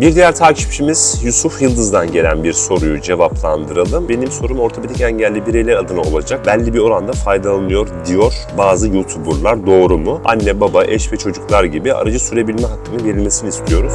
Bir diğer takipçimiz Yusuf Yıldız'dan gelen bir soruyu cevaplandıralım. Benim sorum ortopedik engelli bireyler adına olacak. Belli bir oranda faydalanıyor diyor bazı YouTuber'lar. Doğru mu? Anne, baba, eş ve çocuklar gibi aracı sürebilme hakkının verilmesini istiyoruz.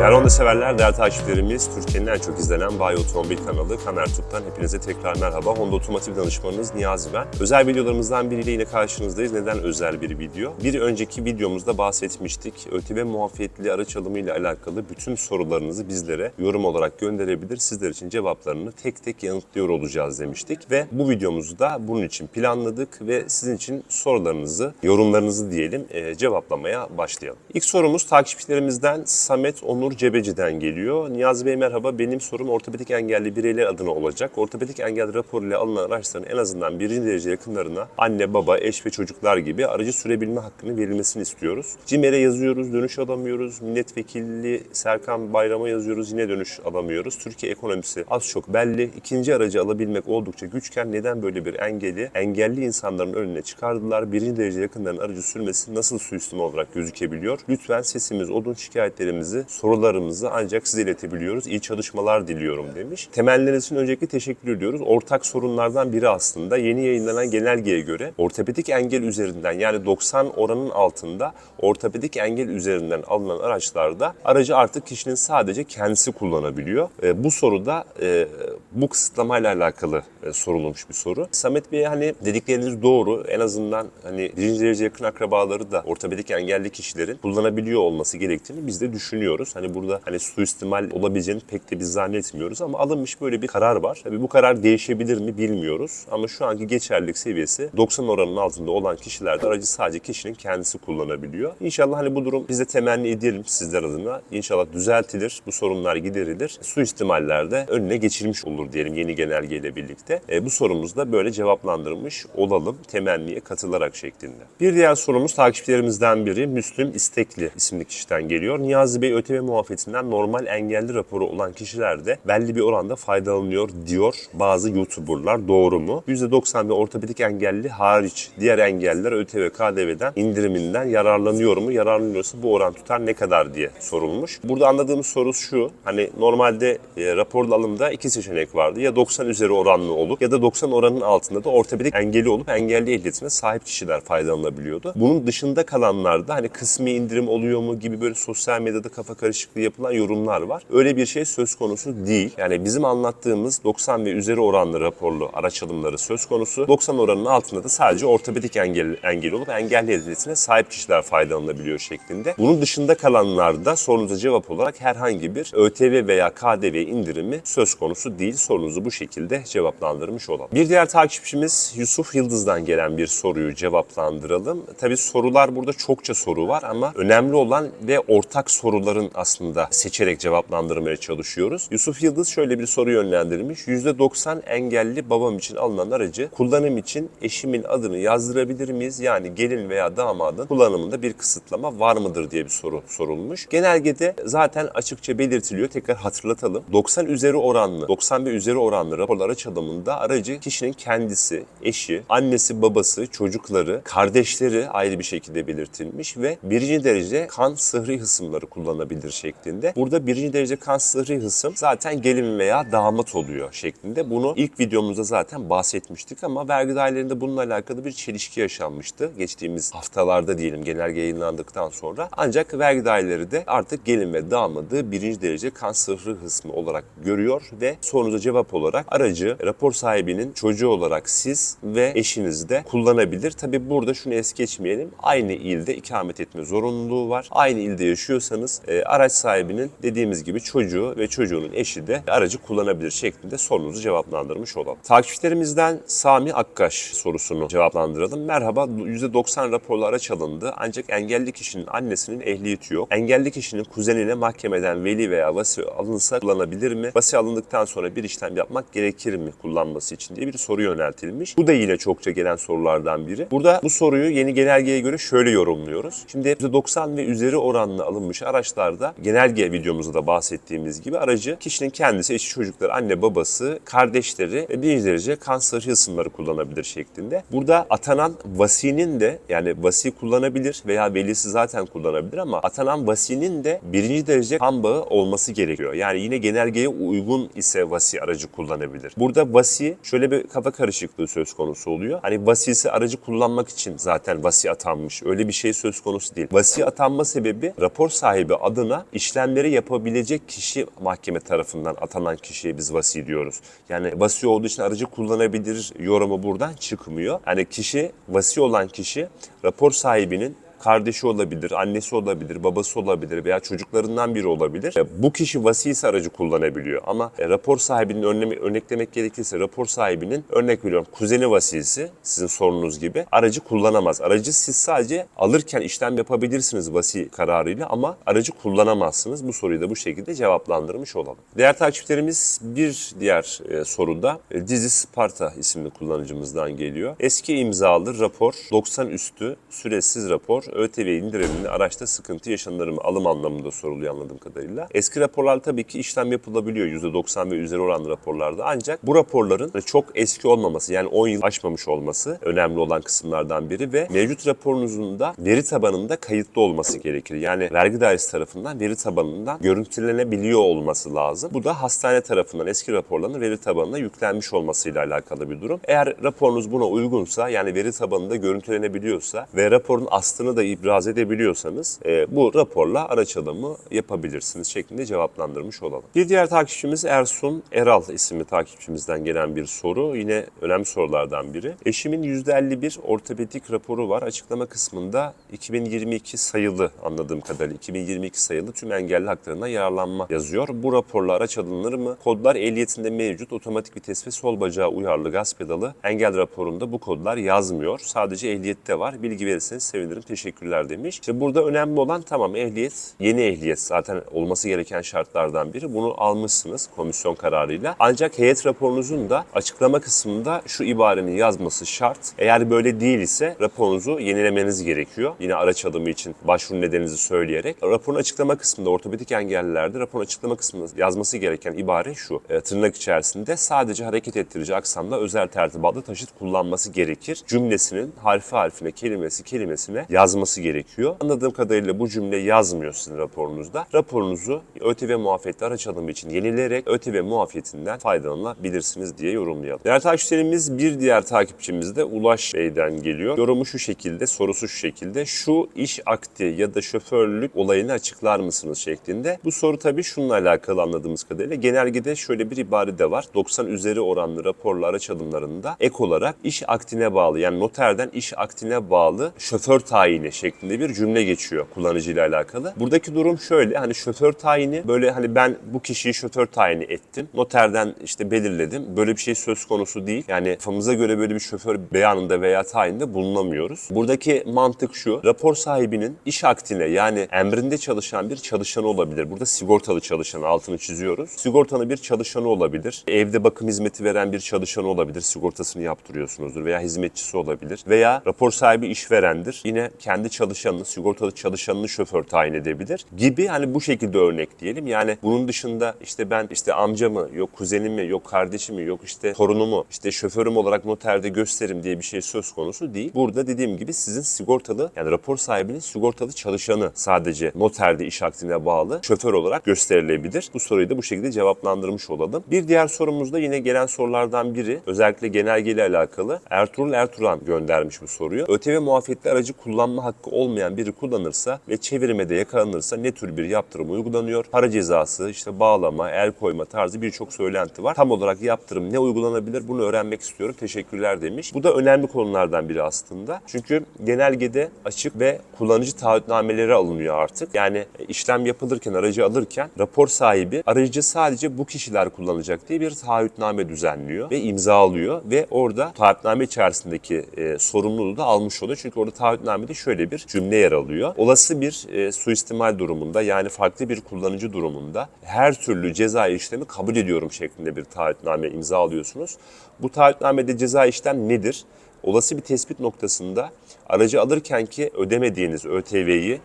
Değerli Honda severler, değerli takipçilerimiz, Türkiye'nin en çok izlenen Bay Otomobil kanalı Kamer Tut'tan hepinize tekrar merhaba. Honda Otomotiv danışmanınız Niyazi ben. Özel videolarımızdan biriyle yine karşınızdayız. Neden özel bir video? Bir önceki videomuzda bahsetmiştik. ÖTV muafiyetli araç alımıyla alakalı bütün sorularınızı bizlere yorum olarak gönderebilir. Sizler için cevaplarını tek tek yanıtlıyor olacağız demiştik. Ve bu videomuzu da bunun için planladık ve sizin için sorularınızı, yorumlarınızı diyelim e, cevaplamaya başlayalım. İlk sorumuz takipçilerimizden Samet Onur Cebeci'den geliyor. Niyazi Bey merhaba. Benim sorum ortopedik engelli bireyler adına olacak. Ortopedik engel raporuyla alınan araçların en azından birinci derece yakınlarına anne, baba, eş ve çocuklar gibi aracı sürebilme hakkının verilmesini istiyoruz. CİMER'e yazıyoruz, dönüş alamıyoruz. Milletvekilli Serkan Bayram'a yazıyoruz, yine dönüş alamıyoruz. Türkiye ekonomisi az çok belli. İkinci aracı alabilmek oldukça güçken neden böyle bir engeli engelli insanların önüne çıkardılar? Birinci derece yakınların aracı sürmesi nasıl suistimal olarak gözükebiliyor? Lütfen sesimiz, odun şikayetlerimizi, sorularımızı ancak size iletebiliyoruz. İyi çalışmalar diliyorum demiş. Temelleriniz için öncelikle teşekkür ediyoruz. Ortak sorunlardan biri aslında yeni yayınlanan genelgeye göre ortopedik engel üzerinden yani 90 oranın altında ortopedik engel üzerinden alınan araçlarda aracı artık kişinin sadece kendisi kullanabiliyor. E, bu soruda e, bu kısıtlamayla alakalı e, sorulmuş bir soru. Samet Bey hani dedikleriniz doğru. En azından hani birinci derece yakın akrabaları da ortopedik engelli kişilerin kullanabiliyor olması gerektiğini biz de düşünüyoruz. Hani burada hani suistimal olabileceğini pek de biz zannetmiyoruz ama alınmış böyle bir karar var. Tabii bu karar değişebilir mi bilmiyoruz ama şu anki geçerlilik seviyesi 90 oranının altında olan kişilerde aracı sadece kişinin kendisi kullanabiliyor. İnşallah hani bu durum biz de temenni edelim sizler adına. İnşallah düzeltilir, bu sorunlar giderilir. Suistimallerde önüne geçilmiş olur diyelim yeni genelgeyle birlikte. E, bu sorumuzu da böyle cevaplandırmış olalım temenniye katılarak şeklinde. Bir diğer sorumuz takipçilerimizden biri Müslüm İstekli isimli kişiden geliyor. Niyazi Bey ÖTV muafiyetinden normal engelli raporu olan kişilerde belli bir oranda faydalanıyor diyor bazı YouTuber'lar. Doğru mu? %90 ve ortopedik engelli hariç diğer engelliler ÖTV KDV'den indiriminden yararlanıyor mu? Yararlanıyorsa bu oran tutar ne kadar diye sorulmuş. Burada anladığımız soru şu. Hani normalde e, raporlu alımda iki seçenek vardı. Ya 90 üzeri oranlı olup ya da 90 oranın altında da ortopedik engelli olup engelli ehliyetine sahip kişiler faydalanabiliyordu. Bunun dışında kalanlarda hani kısmi indirim oluyor mu gibi böyle sosyal medyada kafa karışıklığı yapılan yorumlar var. Öyle bir şey söz konusu değil. Yani bizim anlattığımız 90 ve üzeri oranlı raporlu araç alımları söz konusu. 90 oranının altında da sadece ortopedik engel, engel olup engelli ehliyetine sahip kişiler faydalanabiliyor şeklinde. Bunun dışında kalanlarda sorunuza cevap olarak herhangi bir ÖTV veya KDV indirimi söz konusu değil. Sorunuzu bu şekilde cevaplandırmış olalım. Bir diğer takipçimiz Yusuf Yıldız'dan gelen bir soruyu cevaplandıralım. Tabii sorular burada çokça soru var ama önemli olan ve ortak soruların aslında seçerek cevaplandırmaya çalışıyoruz. Yusuf Yıldız şöyle bir soru yönlendirmiş. %90 engelli babam için alınan aracı kullanım için eşimin adını yazdırabilir miyiz? Yani gelin veya damadın kullanımında bir kısıtlama var mıdır diye bir soru sorulmuş. Genelgede zaten açıkça belirtiliyor. Tekrar hatırlatalım. 90 üzeri oranlı, 90 ve üzeri oranlı raporlar araç alımında aracı kişinin kendisi, eşi, annesi, babası, çocukları, kardeşleri ayrı bir şekilde belirtilmiş ve birinci derece kan sıhri hısımları kullanabilir şeklinde. Burada birinci derece kan sıhri hısım zaten gelin veya damat oluyor şeklinde. Bunu ilk videomuzda zaten bahsetmiştik ama vergi dairelerinde bununla alakalı bir çelişki yaşanmıştı. Geçtiğimiz haftalarda diyelim genelge yayınlandıktan sonra. Ancak vergi daireleri de artık gelin ve damadı birinci derece kan sıhri hısmı olarak görüyor ve sorunuza cevap olarak aracı rapor sahibinin çocuğu olarak siz ve eşiniz de kullanabilir. Tabi burada şunu es geçmeyelim. Aynı ilde ikamet etme zorunluluğu var. Aynı ilde yaşıyorsanız e, araç sahibinin dediğimiz gibi çocuğu ve çocuğunun eşi de aracı kullanabilir şeklinde sorunuzu cevaplandırmış olalım. Takipçilerimizden Sami Akkaş sorusunu cevaplandıralım. Merhaba %90 raporlu araç alındı ancak engelli kişinin annesinin ehliyeti yok. Engelli kişinin kuzenine mahkemeden veli veya vasi alınsa kullanabilir mi? Vasi alındıktan sonra bir işlem yapmak gerekir mi kullanması için diye bir soru yöneltilmiş. Bu da yine çokça gelen sorulardan biri. Burada bu soruyu yeni genelgeye göre şöyle yorumluyoruz. Şimdi %90 ve üzeri oranla alınmış araçlarda genelge videomuzda da bahsettiğimiz gibi aracı kişinin kendisi, eşi, çocukları, anne, babası, kardeşleri ve birinci derece kanser hısımları kullanabilir şeklinde. Burada atanan vasinin de yani vasi kullanabilir veya velisi zaten kullanabilir ama atanan vasinin de birinci derece kan bağı olması gerekiyor. Yani yine genelgeye uygun ise vasi aracı kullanabilir. Burada vasi şöyle bir kafa karışıklığı söz konusu oluyor. Hani vasisi aracı kullanmak için zaten vasi atanmış. Öyle bir şey söz konusu değil. Vasi atanma sebebi rapor sahibi adına işlemleri yapabilecek kişi mahkeme tarafından atanan kişiye biz vasi diyoruz. Yani vasi olduğu için aracı kullanabilir yorumu buradan çıkmıyor. Yani kişi vasi olan kişi rapor sahibinin kardeşi olabilir, annesi olabilir, babası olabilir veya çocuklarından biri olabilir. E, Bu kişi vasi ise aracı kullanabiliyor. Ama e, rapor sahibinin önleme, örneklemek gerekirse rapor sahibinin örnek veriyorum kuzeni vasisi sizin sorunuz gibi aracı kullanamaz. Aracı siz sadece alırken işlem yapabilirsiniz vasi kararıyla ama aracı kullanamazsınız. Bu soruyu da bu şekilde cevaplandırmış olalım. Değerli takipçilerimiz bir diğer e, soruda e, Dizi Sparta isimli kullanıcımızdan geliyor. Eski imzalı rapor 90 üstü süresiz rapor ÖTV indirimli araçta sıkıntı yaşanır mı? Alım anlamında soruluyor anladığım kadarıyla. Eski raporlar tabii ki işlem yapılabiliyor %90 ve üzeri oranlı raporlarda. Ancak bu raporların çok eski olmaması yani 10 yıl aşmamış olması önemli olan kısımlardan biri ve mevcut raporunuzun da veri tabanında kayıtlı olması gerekir. Yani vergi dairesi tarafından veri tabanından görüntülenebiliyor olması lazım. Bu da hastane tarafından eski raporların veri tabanına yüklenmiş olmasıyla alakalı bir durum. Eğer raporunuz buna uygunsa yani veri tabanında görüntülenebiliyorsa ve raporun aslını da ibraz edebiliyorsanız e, bu raporla araç alımı yapabilirsiniz şeklinde cevaplandırmış olalım. Bir diğer takipçimiz Ersun Eral isimli takipçimizden gelen bir soru. Yine önemli sorulardan biri. Eşimin %51 ortopedik raporu var. Açıklama kısmında 2022 sayılı anladığım kadarıyla 2022 sayılı tüm engelli haklarına yararlanma yazıyor. Bu raporla araç alınır mı? Kodlar ehliyetinde mevcut otomatik vites ve sol bacağı uyarlı gaz pedalı engel raporunda bu kodlar yazmıyor. Sadece ehliyette var. Bilgi verirseniz sevinirim. Teşekkürler demiş. İşte burada önemli olan tamam ehliyet, yeni ehliyet zaten olması gereken şartlardan biri. Bunu almışsınız komisyon kararıyla. Ancak heyet raporunuzun da açıklama kısmında şu ibarenin yazması şart. Eğer böyle değil ise raporunuzu yenilemeniz gerekiyor. Yine araç alımı için başvuru nedeninizi söyleyerek. Raporun açıklama kısmında ortopedik engellilerde raporun açıklama kısmında yazması gereken ibare şu. E, tırnak içerisinde sadece hareket ettirici aksamda özel tertibatlı taşıt kullanması gerekir. Cümlesinin harfi harfine, kelimesi kelimesine yazması gerekiyor. Anladığım kadarıyla bu cümle yazmıyor sizin raporunuzda. Raporunuzu ÖTV muafiyetli araç alımı için yenileyerek ÖTV muafiyetinden faydalanabilirsiniz diye yorumlayalım. Değerli takipçilerimiz bir diğer takipçimiz de Ulaş Bey'den geliyor. Yorumu şu şekilde, sorusu şu şekilde. Şu iş akti ya da şoförlük olayını açıklar mısınız şeklinde. Bu soru tabii şununla alakalı anladığımız kadarıyla. Genelgede şöyle bir ibare de var. 90 üzeri oranlı raporlu araç alımlarında ek olarak iş aktine bağlı yani noterden iş aktine bağlı şoför tayini şeklinde bir cümle geçiyor kullanıcıyla alakalı. Buradaki durum şöyle hani şoför tayini böyle hani ben bu kişiyi şoför tayini ettim. Noterden işte belirledim. Böyle bir şey söz konusu değil. Yani kafamıza göre böyle bir şoför beyanında veya tayinde bulunamıyoruz. Buradaki mantık şu. Rapor sahibinin iş aktine yani emrinde çalışan bir çalışanı olabilir. Burada sigortalı çalışan altını çiziyoruz. Sigortalı bir çalışanı olabilir. Evde bakım hizmeti veren bir çalışanı olabilir. Sigortasını yaptırıyorsunuzdur veya hizmetçisi olabilir. Veya rapor sahibi işverendir. Yine kendi çalışanını, sigortalı çalışanını şoför tayin edebilir gibi hani bu şekilde örnek diyelim. Yani bunun dışında işte ben işte amcamı, yok kuzenimi, yok kardeşimi, yok işte torunumu, işte şoförüm olarak noterde gösterim diye bir şey söz konusu değil. Burada dediğim gibi sizin sigortalı yani rapor sahibinin sigortalı çalışanı sadece noterde iş akdine bağlı şoför olarak gösterilebilir. Bu soruyu da bu şekilde cevaplandırmış olalım. Bir diğer sorumuz da yine gelen sorulardan biri. Özellikle genelgeyle alakalı. Ertuğrul Ertuğran göndermiş bu soruyu. ÖTV muafiyetli aracı kullanma hakkı olmayan biri kullanırsa ve çevirmede yakalanırsa ne tür bir yaptırım uygulanıyor? Para cezası, işte bağlama, el koyma tarzı birçok söylenti var. Tam olarak yaptırım ne uygulanabilir bunu öğrenmek istiyorum. Teşekkürler demiş. Bu da önemli konulardan biri aslında. Çünkü genelgede açık ve kullanıcı taahhütnameleri alınıyor artık. Yani işlem yapılırken, aracı alırken rapor sahibi aracı sadece bu kişiler kullanacak diye bir taahhütname düzenliyor ve imzalıyor ve orada taahhütname içerisindeki e, sorumluluğu da almış oluyor. Çünkü orada taahhütnamede şöyle şöyle bir cümle yer alıyor. Olası bir e, suistimal durumunda yani farklı bir kullanıcı durumunda her türlü ceza işlemi kabul ediyorum şeklinde bir taahhütname imza alıyorsunuz. Bu taahhütnamede ceza işlem nedir? Olası bir tespit noktasında aracı alırken ki ödemediğiniz ÖTV'yi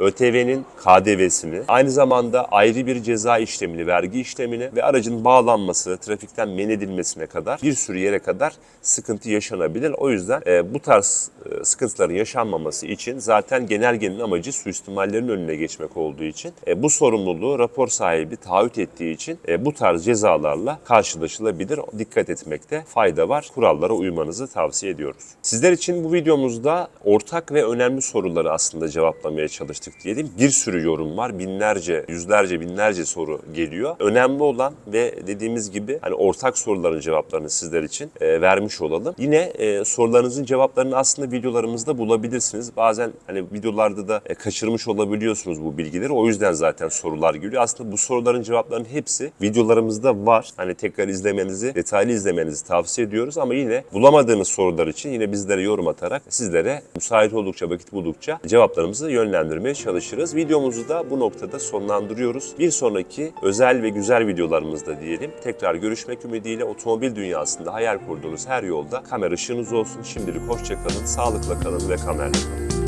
ÖTV'nin KDV'sini, aynı zamanda ayrı bir ceza işlemini, vergi işlemini ve aracın bağlanması, trafikten men edilmesine kadar bir sürü yere kadar sıkıntı yaşanabilir. O yüzden e, bu tarz e, sıkıntıların yaşanmaması için zaten genelgenin amacı suistimallerin önüne geçmek olduğu için e, bu sorumluluğu rapor sahibi taahhüt ettiği için e, bu tarz cezalarla karşılaşılabilir. Dikkat etmekte fayda var. Kurallara uymanızı tavsiye ediyoruz. Sizler için bu videomuzda ortak ve önemli soruları aslında cevaplamaya çalıştık diyelim. Bir sürü yorum var. Binlerce, yüzlerce, binlerce soru geliyor. Önemli olan ve dediğimiz gibi hani ortak soruların cevaplarını sizler için e, vermiş olalım. Yine e, sorularınızın cevaplarını aslında videolarımızda bulabilirsiniz. Bazen hani videolarda da e, kaçırmış olabiliyorsunuz bu bilgileri. O yüzden zaten sorular geliyor. Aslında bu soruların cevaplarının hepsi videolarımızda var. Hani tekrar izlemenizi, detaylı izlemenizi tavsiye ediyoruz ama yine bulamadığınız sorular için yine bizlere yorum atarak sizlere müsait oldukça, vakit buldukça cevaplarımızı yönlendirmeye çalışırız. Videomuzu da bu noktada sonlandırıyoruz. Bir sonraki özel ve güzel videolarımızda diyelim. Tekrar görüşmek ümidiyle otomobil dünyasında hayal kurduğunuz her yolda kamera ışığınız olsun. Şimdilik hoşçakalın, sağlıkla kalın ve kamerla kalın.